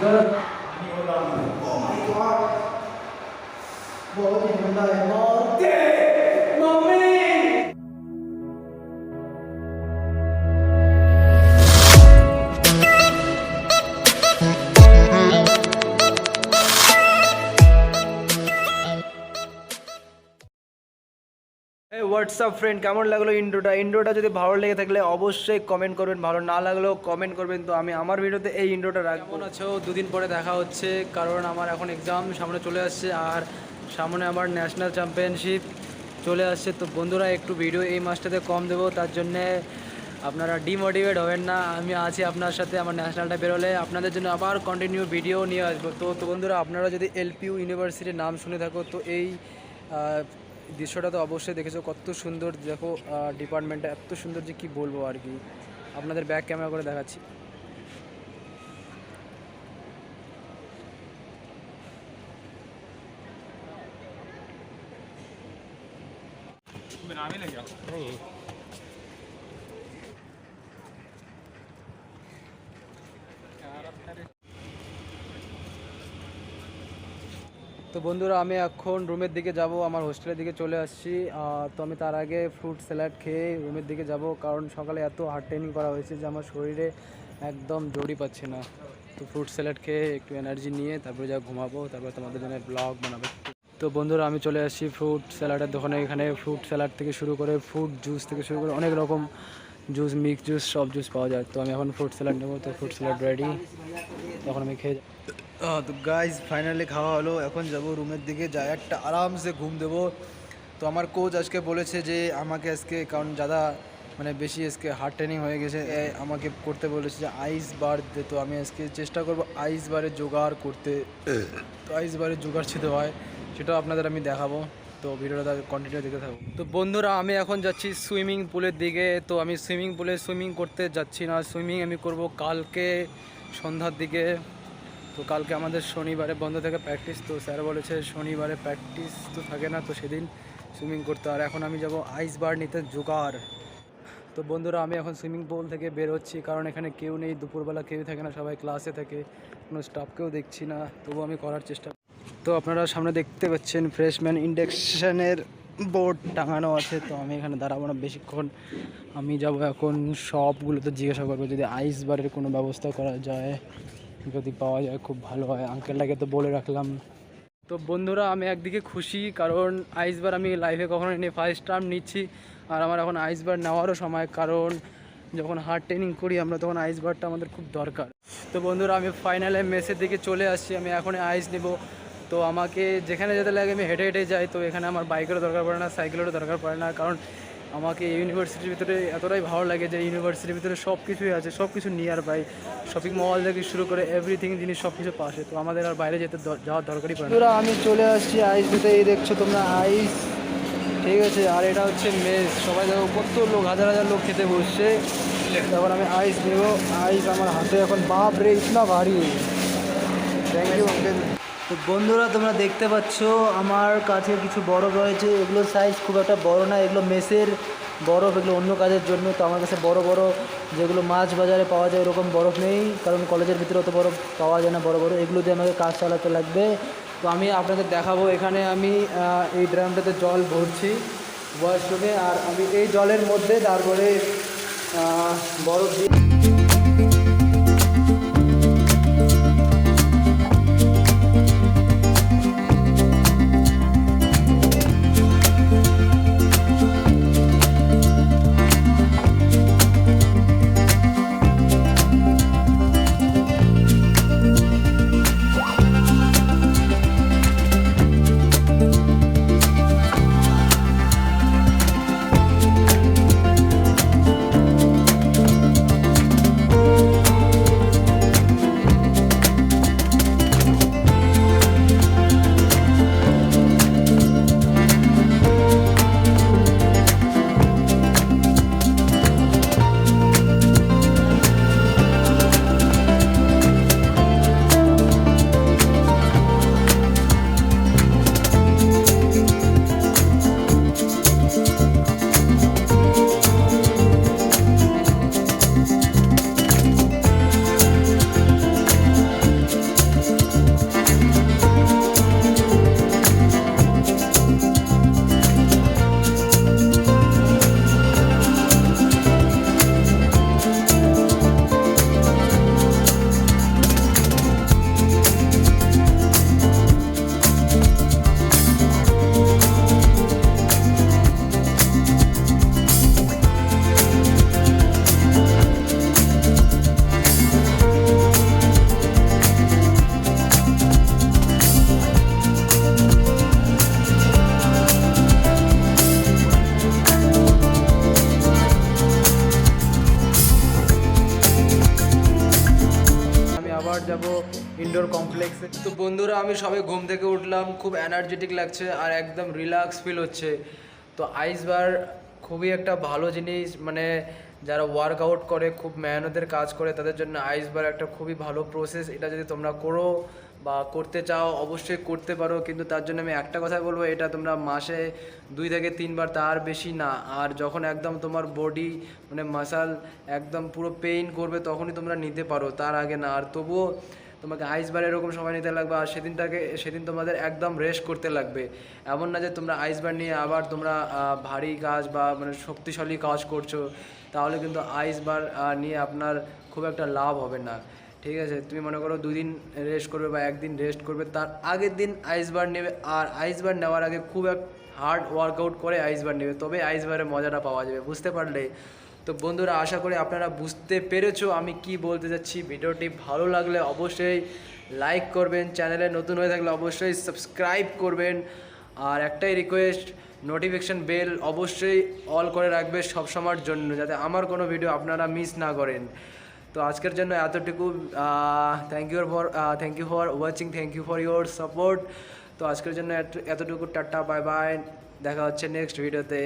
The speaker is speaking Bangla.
good. I need to go down. Oh my God. What was the name WhatsApp friend, কেমন লাগল ইন্ট্রোটা? ইন্ট্রোটা যদি ভালো লেগে থাকলে অবশ্যই কমেন্ট করবেন, ভালো না লাগলেও কমেন্ট করবেন। তো আমি আমার ভিডিওতে এই ইন্ট্রোটা রাখব। কেমন আছো? দুদিন পরে দেখা হচ্ছে, কারণ আমার এখন এক্সাম সামনে চলে আসছে, আর সামনে আমার ন্যাশনাল চ্যাম্পিয়নশিপ চলে আসছে। তো বন্ধুরা, একটু ভিডিও এই মাসটাতে কম দেবো, তার জন্যে আপনারা ডিমোটিভেট হবেন না। আমি আছি আপনার সাথে, আমার ন্যাশনালটা বেরোলে। আপনাদের জন্য আবার কন্টিনিউ ভিডিও নিয়ে আসব। তো তো বন্ধুরা, আপনারা যদি এলপিউ ইউনিভার্সিটির নাম শুনে থাকো, তো এই দৃশ্যটা তো অবশ্যই দেখেছ কত সুন্দর দেখো ডিপার্টমেন্টটা এত সুন্দর যে কি বলব আর কি। আপনাদের ব্যাক ক্যামেরা করে দেখাচ্ছি। তো বন্ধুরা, আমি এখন রুমের দিকে যাব, আমার হোস্টেলের দিকে চলে আসছি। তো আমি তার আগে ফ্রুট স্যালাড খেয়ে রুমের দিকে যাব, কারণ সকালে এত হার্ড ট্রেনিং করা হয়েছে যে আমার শরীরে একদম জড়ি পাচ্ছে না। তো ফ্রুট স্যালাড খেয়ে একটু এনার্জি নিয়ে তারপরে যা ঘুমাবো, তারপরে তোমাদের জন্য ব্লগ বানাবো। তো বন্ধুরা, আমি চলে আসছি ফ্রুট স্যালাডের দোকানে। এখানে ফ্রুট স্যালাড থেকে শুরু করে ফ্রুট জুস থেকে শুরু করে অনেক রকম জুস, মিক্স জুস, সব জুস পাওয়া যায়। তো আমি এখন ফ্রুট স্যালাড নেব, তো ফ্রুট স্যালাড রেডি। তখন আমি খেয়ে তো গাইজ ফাইনালি খাওয়া হলো। এখন যাব রুমের দিকে যাই একটা আরামসে ঘুম দেবো। তো আমার কোচ আজকে বলেছে যে, আমাকে আজকে, কারণ যারা মানে বেশি আজকে হার্ড ট্রেনিং হয়ে গেছে আমাকে করতে বলেছে যে আইস বার দে। তো আমি আজকে চেষ্টা করব আইস বারে জোগাড় করতে। তো আইস বারে জোগাড় ছিতে হয়, সেটাও আপনাদের আমি দেখাবো। তো ভিডিওটা কন্টিনিউ দেখতে থাকব তো বন্ধুরা, আমি এখন যাচ্ছি সুইমিং পুলের দিকে। তো আমি সুইমিং পুলে সুইমিং করতে যাচ্ছি না। সুইমিং আমি করব কালকে সন্ধ্যার দিকে। তো কালকে আমাদের শনিবারে বন্ধ থেকে প্র্যাকটিস তো স্যার বলেছে শনিবারে প্র্যাকটিস তো থাকে না, তো সেদিন সুইমিং করতে। আর এখন আমি যাব আইস বার নিতে জোগাড়। তো বন্ধুরা, আমি এখন সুইমিং পুল থেকে বের হচ্ছি, কারণ এখানে কেউ নেই, দুপুরবেলা কেউ থাকে না, সবাই ক্লাসে থাকে। কোনো স্টাফকেও দেখছি না তবু আমি করার চেষ্টা তো আপনারা সামনে দেখতে পাচ্ছেন ফ্রেশম্যান ইন্ডেকশনের বোর্ড টাঙানো আছে, তো আমি এখানে দাঁড়াবো না বেশিক্ষণ। আমি যাব এখন সবগুলোতে জিজ্ঞাসা করব যদি আইস বারের কোনো ব্যবস্থা করা যায়। যদি পাওয়া যায়, খুব ভালো হয়। আঙ্কেলটাকে তো বলে রাখলাম। তো বন্ধুরা, আমি একদিকে খুশি, কারণ আইসবার আমি লাইফে কখনো নিয়ে ফার্স্ট টার্ম নিচ্ছি, আর আমার এখন আইসবার নেওয়ারও সময়, কারণ যখন হার্ড ট্রেনিং করি আমরা, তখন আইসবারটা আমাদের খুব দরকার। তো বন্ধুরা, আমি ফাইনালে মেসের দিকে চলে আসছি, আমি এখন আইস নেব। তো আমাকে যেখানে যেতে লাগে, আমি হেঁটে হেঁটে যাই। তো এখানে আমার বাইকেরও দরকার পড়ে না সাইকেলেরও দরকার পড়ে না, কারণ আমাকে ইউনিভার্সিটির ভিতরে এতটাই ভালো লাগে যে ইউনিভার্সিটির ভিতরে সব কিছুই আছে সব কিছু নিয়ার বাই শপিং মল থেকে শুরু করে এভরিথিং জিনিস সব কিছু পাশে। তো আমাদের আর বাইরে যেতে যাওয়ার দরকারই পড়ে না। আমি চলে আসছি আইস দিতে এই দেখছ তোমরা আইস ঠিক আছে, আর এটা হচ্ছে মেস সবাই দেখো কত লোক, হাজার হাজার লোক খেতে বসছে। তারপর আমি আইস নেব। আইস আমার হাতে এখন বাপ রে ইতনা ভারী। থ্যাংক ইউ আঙ্কেল তো বন্ধুরা, তোমরা দেখতে পাচ্ছ, আমার কাছে কিছু বরফ রয়েছে। এগুলো সাইজ খুব একটা বড় না, এগুলো মেসের বরফ, এগুলো অন্য কাজের জন্য। তো আমার কাছে বড় বড় যেগুলো মাছ বাজারে পাওয়া যায়, ওরকম বরফ নেই। কারণ কলেজের ভিতরে অত বরফ পাওয়া যায় না, বড় বড়। এগুলো দিয়ে আমাকে কাজ চালাতে লাগবে। তো আমি আপনাদের দেখাবো, এখানে আমি এই ড্রামটাতে জল ভরছি ওয়াশরুমে আর আমি এই জলের মধ্যে তারপরে বরফ দিয়ে বন্ধুরা, আমি সবে ঘুম থেকে উঠলাম, খুব এনার্জেটিক লাগছে আর একদম রিল্যাক্স ফিল হচ্ছে। তো আইস বার খুবই একটা ভালো জিনিস মানে যারা ওয়ার্কআউট করে, খুব মেহনতের কাজ করে, তাদের জন্য আইস বার একটা খুবই ভালো প্রসেস এটা যদি তোমরা করো বা করতে চাও, অবশ্যই করতে পারো, কিন্তু তার জন্য আমি একটা কথাই বলব, এটা তোমরা মাসে দুই থেকে তিনবার তার বেশি না। আর যখন একদম তোমার বডি মানে মাসাল একদম পুরো পেইন করবে, তখনই তোমরা নিতে পারো, তার আগে না। আর তবুও তোমাকে আইস বার এরকম সময় নিতে লাগবে আর সেদিনটাকে, সেদিন তোমাদের একদম রেস্ট করতে লাগবে। এমন না যে তোমরা আইস বার নিয়ে আবার তোমরা ভারী কাজ বা মানে শক্তিশালী কাজ করছ, তাহলে কিন্তু আইস বার নিয়ে আপনার খুব একটা লাভ হবে না। ঠিক আছে? তুমি মনে করো দুদিন রেস্ট করবে বা একদিন রেস্ট করবে, তার আগের দিন আইস বার নেবে আর আইস বার নেওয়ার আগে খুব এক হার্ড ওয়ার্কআউট করে আইস বার নেবে তবে আইস বারের মজাটা পাওয়া যাবে। বুঝতে পারলে? তো বন্ধুরা, আশা করি আপনারা বুঝতে পেরেছ আমি কি বলতে যাচ্ছি। ভিডিওটি ভালো লাগলে অবশ্যই লাইক করবেন চ্যানেলে নতুন হয়ে থাকলে অবশ্যই সাবস্ক্রাইব করবেন। আর একটাই রিকোয়েস্ট নোটিফিকেশান বেল অবশ্যই অল করে রাখবে সব সময়ের জন্য, যাতে আমার কোনো ভিডিও আপনারা মিস না করেন। তো আজকের জন্য এতটুকু thank you for thank you for watching thank you for your support তো আজকের জন্য এত- এতটুকু, টাটা বাই বাই দেখা হচ্ছে নেক্সট ভিডিওতে